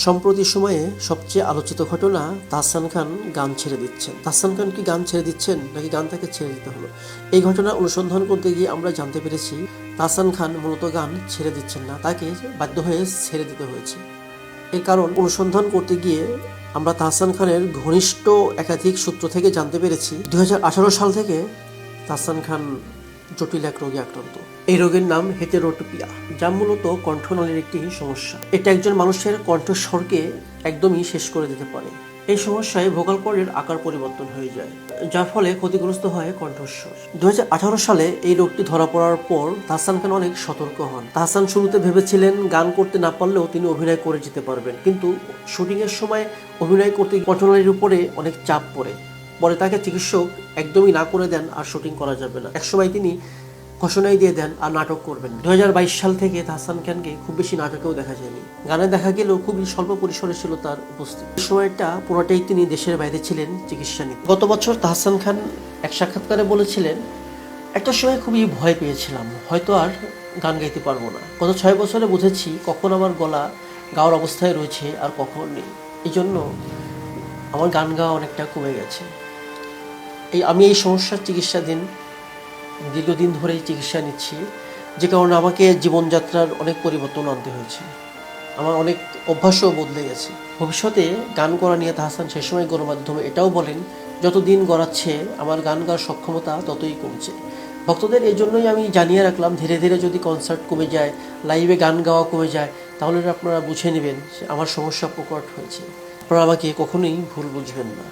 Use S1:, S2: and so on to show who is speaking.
S1: সম্প্রতি সময়ে সবচেয়ে আলোচিত ঘটনা তাহসান খান গান ছেড়ে দিচ্ছেন। তাহসান খান কি গান ছেড়ে দিচ্ছেন নাকি গান তাকে ছেড়ে দিতে হলো? এই ঘটনা অনুসন্ধান করতে গিয়ে আমরা জানতে পেরেছি, তাহসান খান মূলত গান ছেড়ে দিচ্ছেন না, তাকে বাধ্য হয়ে ছেড়ে দিতে হয়েছে। এর কারণ অনুসন্ধান করতে গিয়ে আমরা তাহসান খানের ঘনিষ্ঠ একাধিক সূত্র থেকে জানতে পেরেছি, দুই হাজার আঠারো সাল থেকে তাহসান খান জটিল এক রোগে আক্রান্ত। এই রোগের নাম হেতেরোটোপিয়া, যা মূলত কণ্ঠনালীর একটি সমস্যা। এটা একজন মানুষের কণ্ঠস্বরকে একদমই শেষ করে দিতে পারে। এই সমস্যায় ভোকাল কর্ডের আকার পরিবর্তন হয়ে যায়, যার ফলে ক্ষতিগ্রস্ত হয় কণ্ঠস্বর। দু হাজার আঠারো সালে এই রোগটি ধরা পড়ার পর তাহসান খান অনেক সতর্ক হন। তাহসান শুরুতে ভেবেছিলেন গান করতে না পারলেও তিনি অভিনয় করে যেতে পারবেন। কিন্তু শুটিংয়ের সময় অভিনয় করতে কণ্ঠনালীর উপরে অনেক চাপ পড়ে। পরে তাকে চিকিৎসক একদমই না করে দেন আর শুটিং করা যাবে না। একসময় তিনি ঘোষণাই দিয়ে দেন আর নাটক করবেন। দু হাজার বাইশ সাল থেকে তাহসান খানকে খুব বেশি নাটকেও দেখা যায়নি। গানে দেখা গেলেও খুবই স্বল্প পরিসরে ছিল তার উপস্থিতি। সময়টা পুরোটাই তিনি দেশের বাইরে ছিলেন চিকিৎসা নিতে। গত বছর তাহসান খান এক সাক্ষাৎকারে বলেছিলেন, একটা সময় খুবই ভয় পেয়েছিলাম, হয়তো আর গান গাইতে পারব না। গত ছয় বছরে বুঝেছি কখন আমার গলা গাওয়ার অবস্থায় রয়েছে আর কখন নেই। এই জন্য আমার গান গাওয়া অনেকটা কমে গেছে। এই আমি এই সমস্যার চিকিৎসাধীন দীর্ঘদিন ধরেই চিকিৎসা নিচ্ছি, যে কারণে আমাকে জীবনযাত্রার অনেক পরিবর্তন আনতে হয়েছে। আমার অনেক অভ্যাসও বদলে গেছে। ভবিষ্যতে গান করা নিয়ে তাহসান সে সময় গণমাধ্যমে এটাও বলেন যত দিন গড়াচ্ছে, আমার গান গাওয়ার সক্ষমতা ততই কমছে। ভক্তদের এই জন্যই আমি জানিয়ে রাখলাম, ধীরে ধীরে যদি কনসার্ট কমে যায়, লাইভে গান গাওয়া কমে যায়, তাহলে আপনারা বুঝে নেবেন আমার সমস্যা প্রকট হয়েছে। আপনারা আমাকে কখনোই ভুল বুঝবেন না।